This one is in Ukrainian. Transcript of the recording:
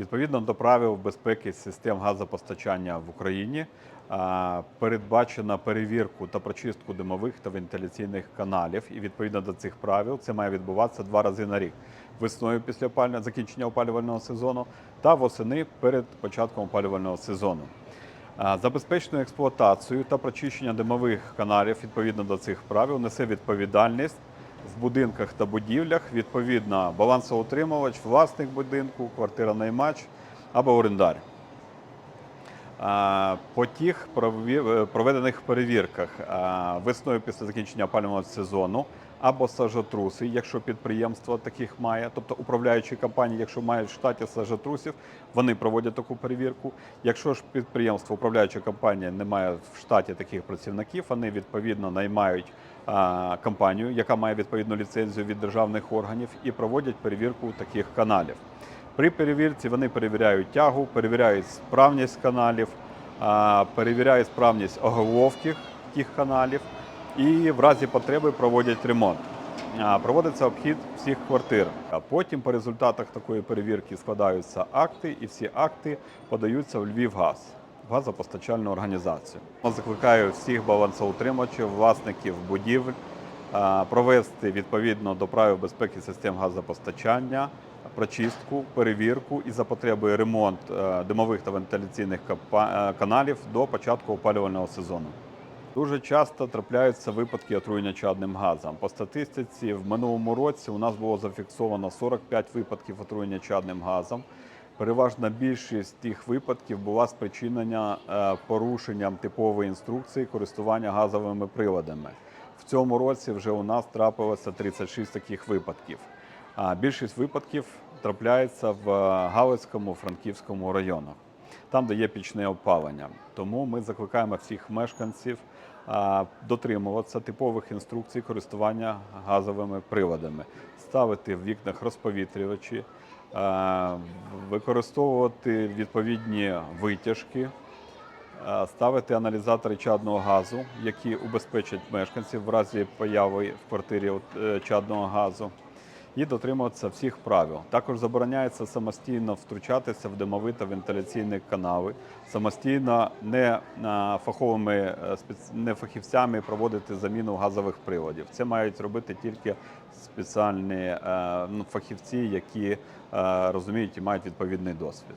Відповідно до правил безпеки систем газопостачання в Україні а, передбачена перевірку та прочистку димових та вентиляційних каналів. І відповідно до цих правил це має відбуватися два рази на рік: весною після опалювального- закінчення опалювального сезону та восени перед початком опалювального сезону. А, експлуатацію та прочищення димових каналів відповідно до цих правил несе відповідальність в будинках та будівлях, відповідно, балансоутримувач, власник будинку, квартира наймач або орендар. По тих е, проведених перевірках весною після закінчення опалювального сезону або сажотруси, якщо підприємство таких має, тобто управляючі компанії, якщо мають в штаті сажотрусів, вони проводять таку перевірку. Якщо ж підприємство, управляюча компанія не має в штаті таких працівників, вони відповідно наймають компанію, яка має відповідну ліцензію від державних органів, і проводять перевірку таких каналів. При перевірці вони перевіряють тягу, перевіряють справність каналів, перевіряють справність оголовки тих каналів і в разі потреби проводять ремонт. Проводиться обхід всіх квартир. А потім по результатах такої перевірки складаються акти, і всі акти подаються в Львівгаз, газопостачальну організацію. Закликаю всіх балансоутримувачів, власників будівель провести відповідно до правил безпеки систем газопостачання, прочистку, перевірку і за потребою ремонт е, димових та вентиляційних е, каналів до початку опалювального сезону. Дуже часто трапляються випадки отруєння чадним газом. По статистиці в минулому році у нас було зафіксовано 45 випадків отруєння чадним газом. Переважна більшість тих випадків була спричинена е, порушенням типової інструкції користування газовими приладами. В цьому році вже у нас трапилося 36 таких випадків. А більшість випадків трапляється в е, Галицькому, Франківському районах, там, де є пічне опалення. Тому ми закликаємо всіх мешканців дотримуватися типових інструкцій користування газовими приладами, ставити в вікнах розповітрювачі, використовувати відповідні витяжки. Е, ставити аналізатори чадного газу, які убезпечать мешканців в разі появи в квартирі е, чадного газу, і дотримуватися всіх правил. Також забороняється самостійно втручатися в димові та вентиляційні канали, самостійно не е, фаховими не фахівцями проводити заміну газових приладів. Це мають робити тільки спеціальні ну, фахівці, які розуміють і мають відповідний досвід.